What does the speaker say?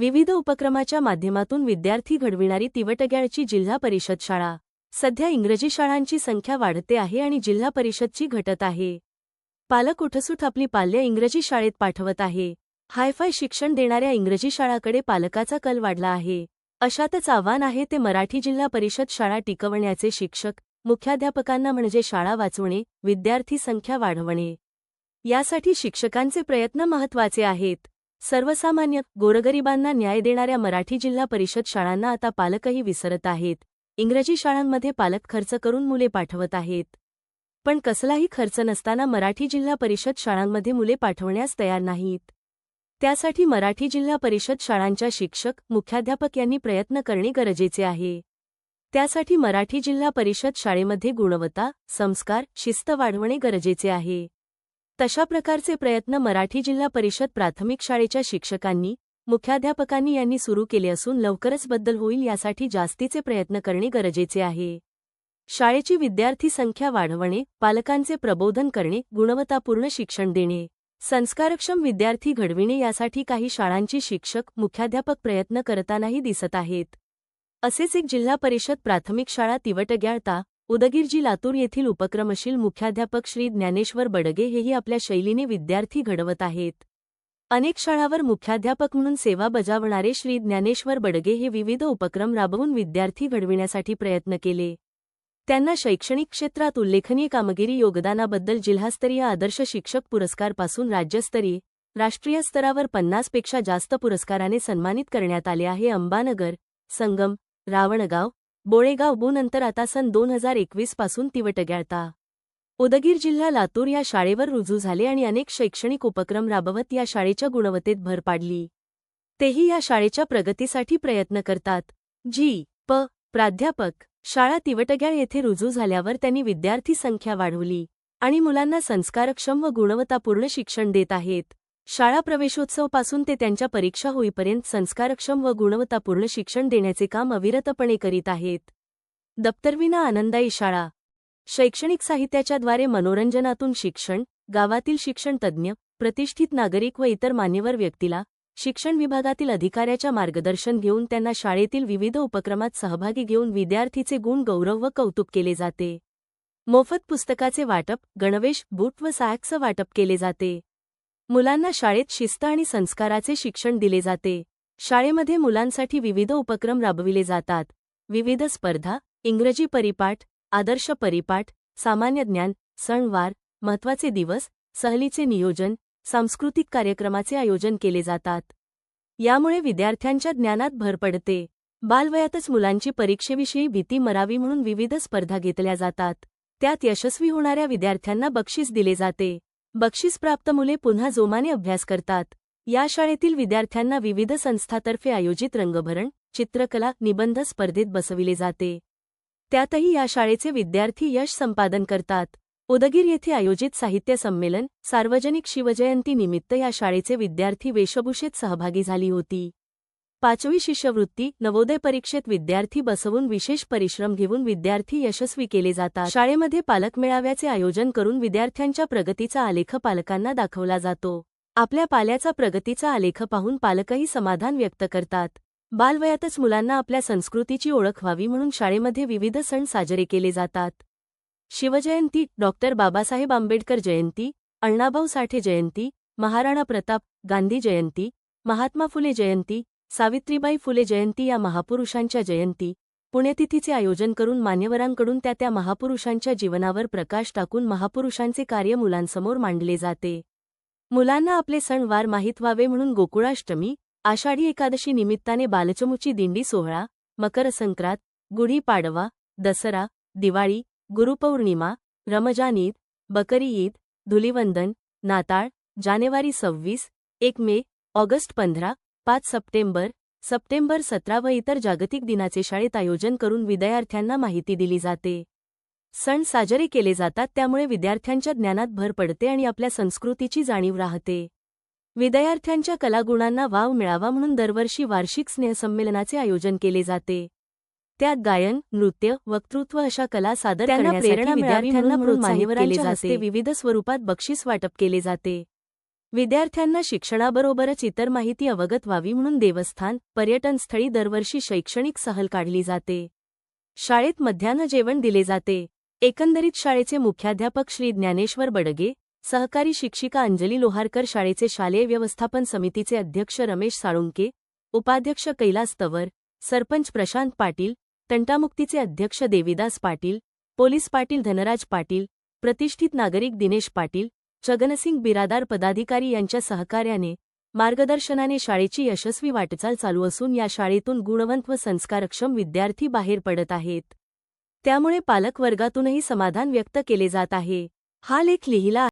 विविध उपक्रमाच्या माध्यमातून विद्यार्थी घडविणारी तिवटग्याळची जिल्हा परिषद शाळा. सध्या इंग्रजी शाळांची संख्या वाढते आहे आणि जिल्हा परिषदची घटत आहे. पालक उठसूट आपली पाल्य इंग्रजी शाळेत पाठवत आहे. हायफाय शिक्षण देणाऱ्या इंग्रजी शाळाकडे पालकाचा कल वाढला आहे. अशातच आव्हान आहे ते मराठी जिल्हा परिषद शाळा टिकवण्याचे शिक्षक मुख्याध्यापकांना म्हणजे शाळा वाचवणे विद्यार्थी संख्या वाढवणे. यासाठी शिक्षकांचे प्रयत्न महत्त्वाचे आहेत. सर्वसामान्य गोरगरिबांना न्याय देणाऱ्या मराठी जिल्हा परिषद शाळांना आता पालकही विसरत आहेत. इंग्रजी शाळांमध्ये पालक खर्च करून मुले पाठवत आहेत. पण कसलाही खर्च नसताना मराठी जिल्हा परिषद शाळांमध्ये मुले पाठवण्यास तयार नाहीत. त्यासाठी मराठी जिल्हा परिषद शाळांच्या शिक्षक मुख्याध्यापक यांनी प्रयत्न करणे गरजेचे आहे. त्यासाठी मराठी जिल्हा परिषद शाळेमध्ये गुणवत्ता संस्कार शिस्त वाढवणे गरजेचे आहे. तशा प्रकारचे प्रयत्न मराठी जिल्हा परिषद प्राथमिक शाळेच्या शिक्षकांनी मुख्याध्यापकांनी यांनी सुरू केले असून लवकरच बद्दल होईल यासाठी जास्तीचे प्रयत्न करणे गरजेचे आहे. शाळेची विद्यार्थी संख्या वाढवणे पालकांचे प्रबोधन करणे गुणवत्तापूर्ण शिक्षण देणे संस्कारक्षम विद्यार्थी घडविणे यासाठी काही शाळांची शिक्षक मुख्याध्यापक प्रयत्न करतानाही दिसत आहेत. असेच एक जिल्हा परिषद प्राथमिक शाळा तिवटग्याळता उदगीरजी लातूर येथील उपक्रमशील मुख्याध्यापक श्री ज्ञानेश्वर बडगे हेही आपल्या शैलीने विद्यार्थी घडवत आहेत. अनेक शाळावर मुख्याध्यापक म्हणून सेवा बजावणारे श्री ज्ञानेश्वर बडगे हे विविध उपक्रम राबवून विद्यार्थी घडविण्यासाठी प्रयत्न केले. त्यांना शैक्षणिक क्षेत्रात उल्लेखनीय कामगिरी योगदानाबद्दल जिल्हास्तरीय आदर्श शिक्षक पुरस्कारपासून राज्यस्तरीय राष्ट्रीय स्तरावर पन्नासपेक्षा जास्त पुरस्काराने सन्मानित करण्यात आले आहे. अंबानगर संगम रावणगाव बोळेगाव बू नंतर आता सन दोन हजार एकवीसपासून तिवटग्याळता उदगीर जिल्हा लातूर या शाळेवर रुजू झाले आणि अनेक शैक्षणिक उपक्रम राबवत या शाळेच्या गुणवत्तेत भर पाडली. तेही या शाळेच्या प्रगतीसाठी प्रयत्न करतात. जी. प. प्राध्यापक शाळा तिवटग्याळ येथे रुजू झाल्यावर त्यांनी विद्यार्थी संख्या वाढवली आणि मुलांना संस्कारक्षम व गुणवत्तापूर्ण शिक्षण देत आहेत. शाळा प्रवेशोत्सवपासून ते त्यांच्या परीक्षा होईपर्यंत संस्कारक्षम व गुणवत्तापूर्ण शिक्षण देण्याचे काम अविरतपणे करीत आहेत. दप्तरविना आनंदाई शाळा. शैक्षणिक साहित्याच्याद्वारे मनोरंजनातून शिक्षण गावातील शिक्षण तज्ज्ञ प्रतिष्ठित नागरिक व इतर मान्यवर व्यक्तीला शिक्षण विभागातील अधिकाऱ्याच्या मार्गदर्शन घेऊन त्यांना शाळेतील विविध उपक्रमात सहभागी घेऊन विद्यार्थीचे गुण गौरव व कौतुक केले जाते. मोफत पुस्तकाचे वाटप गणवेश बूट व सॅक्सचं वाटप केले जाते. मुलांना शाळेत शिस्त आणि संस्काराचे शिक्षण दिले जाते. शाळेमध्ये मुलांसाठी विविध उपक्रम राबविले जातात. विविध स्पर्धा इंग्रजी परिपाठ आदर्श परिपाठ सामान्य ज्ञान सणवार महत्त्वाचे दिवस सहलीचे नियोजन सांस्कृतिक कार्यक्रमाचे आयोजन केले जातात. यामुळे विद्यार्थ्यांच्या ज्ञानात भर पडते. बालवयातच मुलांची परीक्षेविषयी भीती मरावी म्हणून विविध स्पर्धा घेतल्या जातात. त्यात यशस्वी होणाऱ्या विद्यार्थ्यांना बक्षीस दिले जाते. बक्षीसप्राप्त मुले पुन्हा जोमाने अभ्यास करतात. या शाळेतील विद्यार्थ्यांना विविध संस्थातर्फे आयोजित रंगभरण चित्रकला निबंध स्पर्धेत बसविले जाते. त्यातही या शाळेचे विद्यार्थी यश संपादन करतात. उदगीर येथे आयोजित साहित्य संमेलन सार्वजनिक शिवजयंती निमित्त या शाळेचे विद्यार्थी वेशभूषेत सहभागी झाली होती. पाचवी शिष्यवृत्ती नवोदय परीक्षेत विद्यार्थी बसवून विशेष परिश्रम घेऊन विद्यार्थी यशस्वी केले जातात. शाळेमध्ये पालक मेळाव्याचे आयोजन करून विद्यार्थ्यांच्या प्रगतीचा आलेख पालकांना दाखवला जातो. आपल्या पाल्याचा प्रगतीचा आलेख पाहून पालकही समाधान व्यक्त करतात. बालवयातच मुलांना आपल्या संस्कृतीची ओळख व्हावी म्हणून शाळेमध्ये विविध सण साजरे केले जातात. शिवजयंती डॉक्टर बाबासाहेब आंबेडकर जयंती अण्णाभाऊ साठे जयंती महाराणा प्रताप गांधी जयंती महात्मा फुले जयंती सावित्रीबाई फुले जयंती या महापुरुषांच्या जयंती पुण्यतिथीचे आयोजन करून मान्यवरांकडून त्या त्या महापुरुषांच्या जीवनावर प्रकाश टाकून महापुरुषांचे कार्य मुलांसमोर मांडले जाते. मुलांना आपले सणवार माहीत व्हावे म्हणून गोकुळाष्टमी आषाढी एकादशी निमित्ताने बालचमुची दिंडी सोहळा मकर संक्रांत गुढी पाडवा दसरा दिवाळी गुरुपौर्णिमा रमजान ईद बकरी ईद धुलिवंदन नाताळ जानेवारी सव्वीस एक मे ऑगस्ट पंधरा पाच सप्टेंबर सप्टेंबर सतरा व इतर जागतिक दिनाचे शाळेत आयोजन करून विद्यार्थ्यांना माहिती दिली जाते. सण साजरे केले जातात त्यामुळे विद्यार्थ्यांच्या ज्ञानात भर पडते आणि आपल्या संस्कृतीची जाणीव राहते. विद्यार्थ्यांच्या कलागुणांना वाव मिळावा म्हणून दरवर्षी वार्षिक स्नेहसंमेलनाचे आयोजन केले जाते. त्यात गायन नृत्य वक्तृत्व अशा कला सादर करण्यासाठी विद्यार्थ्यांना प्रोत्साहित केले जाते. विविध स्वरूपात बक्षीस वाटप केले जाते. विद्यार्थ्यांना शिक्षणाबरोबरच इतर माहिती अवगत व्हावी म्हणून देवस्थान पर्यटनस्थळी दरवर्षी शैक्षणिक सहल काढली जाते. शाळेत मध्यान्ह जेवण दिले जाते. एकंदरीत शाळेचे मुख्याध्यापक श्री ज्ञानेश्वर बडगे सहकारी शिक्षिका अंजली लोहारकर शाळेचे शालेय व्यवस्थापन समितीचे अध्यक्ष रमेश साळुंके उपाध्यक्ष कैलास तवर सरपंच प्रशांत पाटील तंटामुक्तीचे अध्यक्ष देविदास पाटील पोलीस पाटील धनराज पाटील प्रतिष्ठित नागरिक दिनेश पाटील जगनसिंग बिरादार पदाधिकारी यांच्या सहकार्याने मार्गदर्शनाने शाळेची यशस्वी वाटचाल चालू असून या शाळेतून गुणवंत व संस्कारक्षम विद्यार्थी बाहेर पडत आहेत. त्यामुळे पालकवर्गातूनही समाधान व्यक्त केले जात आहे. हा लेख लिहिला